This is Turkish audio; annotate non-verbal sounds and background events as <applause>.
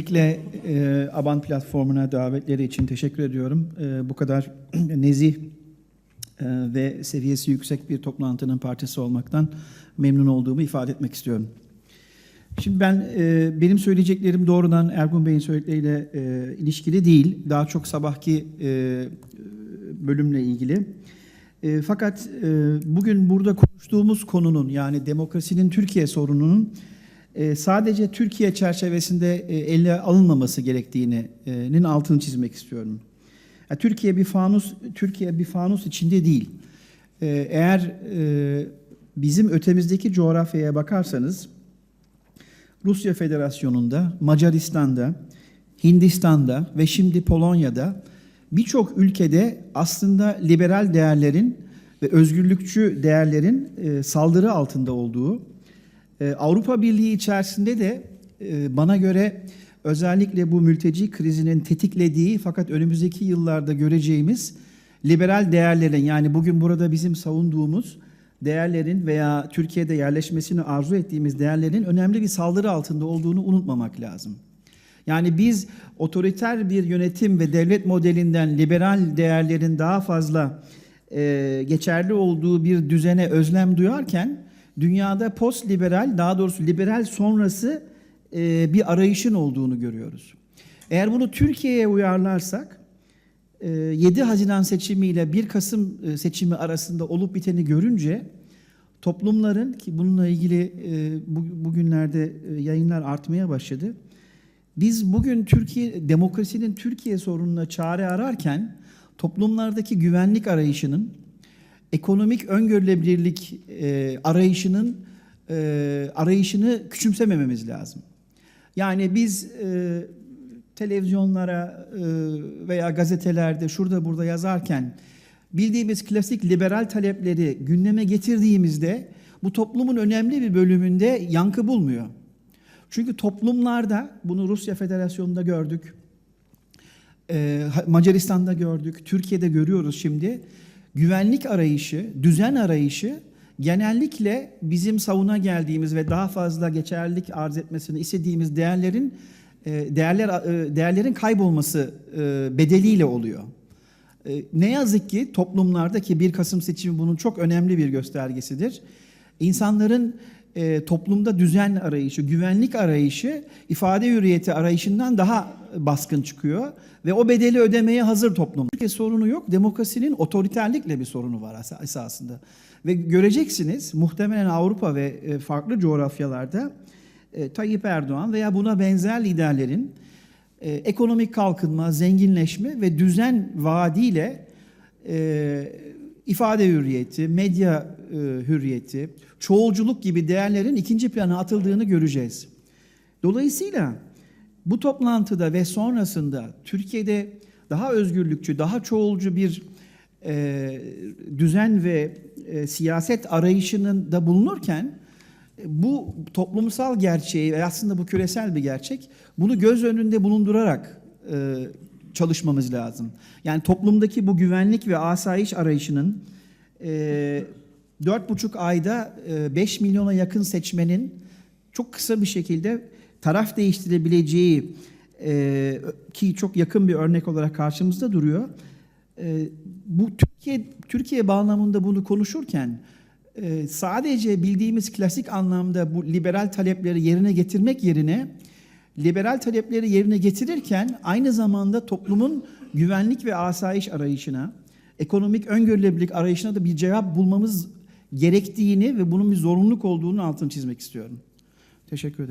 Özellikle e, Aban platformuna davetleri için teşekkür ediyorum. E, bu kadar <clears throat> nezih e, ve seviyesi yüksek bir toplantının partisi olmaktan memnun olduğumu ifade etmek istiyorum. Şimdi ben e, benim söyleyeceklerim doğrudan Ergun Bey'in söyledikleriyle e, ilişkili değil. Daha çok sabahki e, bölümle ilgili. E, fakat e, bugün burada konuştuğumuz konunun yani demokrasinin Türkiye sorununun e, sadece Türkiye çerçevesinde e, ele alınmaması gerektiğinin altını çizmek istiyorum. Türkiye bir fanus Türkiye bir fanus içinde değil. E, eğer e, bizim ötemizdeki coğrafyaya bakarsanız Rusya Federasyonu'nda, Macaristan'da, Hindistan'da ve şimdi Polonya'da birçok ülkede aslında liberal değerlerin ve özgürlükçü değerlerin e, saldırı altında olduğu, e, Avrupa Birliği içerisinde de e, bana göre özellikle bu mülteci krizinin tetiklediği fakat önümüzdeki yıllarda göreceğimiz liberal değerlerin yani bugün burada bizim savunduğumuz değerlerin veya Türkiye'de yerleşmesini arzu ettiğimiz değerlerin önemli bir saldırı altında olduğunu unutmamak lazım. Yani biz otoriter bir yönetim ve devlet modelinden liberal değerlerin daha fazla e, geçerli olduğu bir düzene özlem duyarken dünyada post liberal daha doğrusu liberal sonrası e, bir arayışın olduğunu görüyoruz. Eğer bunu Türkiye'ye uyarlarsak e, 7 Haziran seçimiyle 1 Kasım e, seçimi arasında olup biteni görünce toplumların ki bununla ilgili e, bu, bugünlerde e, yayınlar artmaya başladı. Biz bugün Türkiye demokrasinin Türkiye sorununa çare ararken toplumlardaki güvenlik arayışının, ekonomik öngörülebilirlik e, arayışının e, arayışını küçümsemememiz lazım. Yani biz e, televizyonlara e, veya gazetelerde şurada burada yazarken bildiğimiz klasik liberal talepleri gündeme getirdiğimizde bu toplumun önemli bir bölümünde yankı bulmuyor. Çünkü toplumlarda bunu Rusya Federasyonu'nda gördük, e, Macaristan'da gördük, Türkiye'de görüyoruz şimdi. Güvenlik arayışı, düzen arayışı genellikle bizim savuna geldiğimiz ve daha fazla geçerlilik arz etmesini istediğimiz değerlerin e, değerler e, değerlerin kaybolması e, bedeliyle oluyor. Ne yazık ki toplumlardaki 1 Kasım seçimi bunun çok önemli bir göstergesidir. İnsanların e, toplumda düzen arayışı, güvenlik arayışı, ifade hürriyeti arayışından daha baskın çıkıyor ve o bedeli ödemeye hazır toplum. Türkiye sorunu yok, demokrasinin otoriterlikle bir sorunu var esasında. Ve göreceksiniz muhtemelen Avrupa ve e, farklı coğrafyalarda e, Tayyip Erdoğan veya buna benzer liderlerin e, ekonomik kalkınma, zenginleşme ve düzen vaadiyle ifade hürriyeti, medya e, hürriyeti, çoğulculuk gibi değerlerin ikinci plana atıldığını göreceğiz. Dolayısıyla bu toplantıda ve sonrasında Türkiye'de daha özgürlükçü, daha çoğulcu bir e, düzen ve e, siyaset arayışının da bulunurken bu toplumsal gerçeği ve aslında bu küresel bir gerçek bunu göz önünde bulundurarak e, çalışmamız lazım. Yani toplumdaki bu güvenlik ve asayiş arayışının e, dört buçuk ayda e, 5 milyona yakın seçmenin çok kısa bir şekilde taraf değiştirebileceği e, ki çok yakın bir örnek olarak karşımızda duruyor. E, bu Türkiye Türkiye bağlamında bunu konuşurken e, sadece bildiğimiz klasik anlamda bu liberal talepleri yerine getirmek yerine liberal talepleri yerine getirirken aynı zamanda toplumun güvenlik ve asayiş arayışına, ekonomik öngörülebilirlik arayışına da bir cevap bulmamız gerektiğini ve bunun bir zorunluluk olduğunu altını çizmek istiyorum. Teşekkür ederim.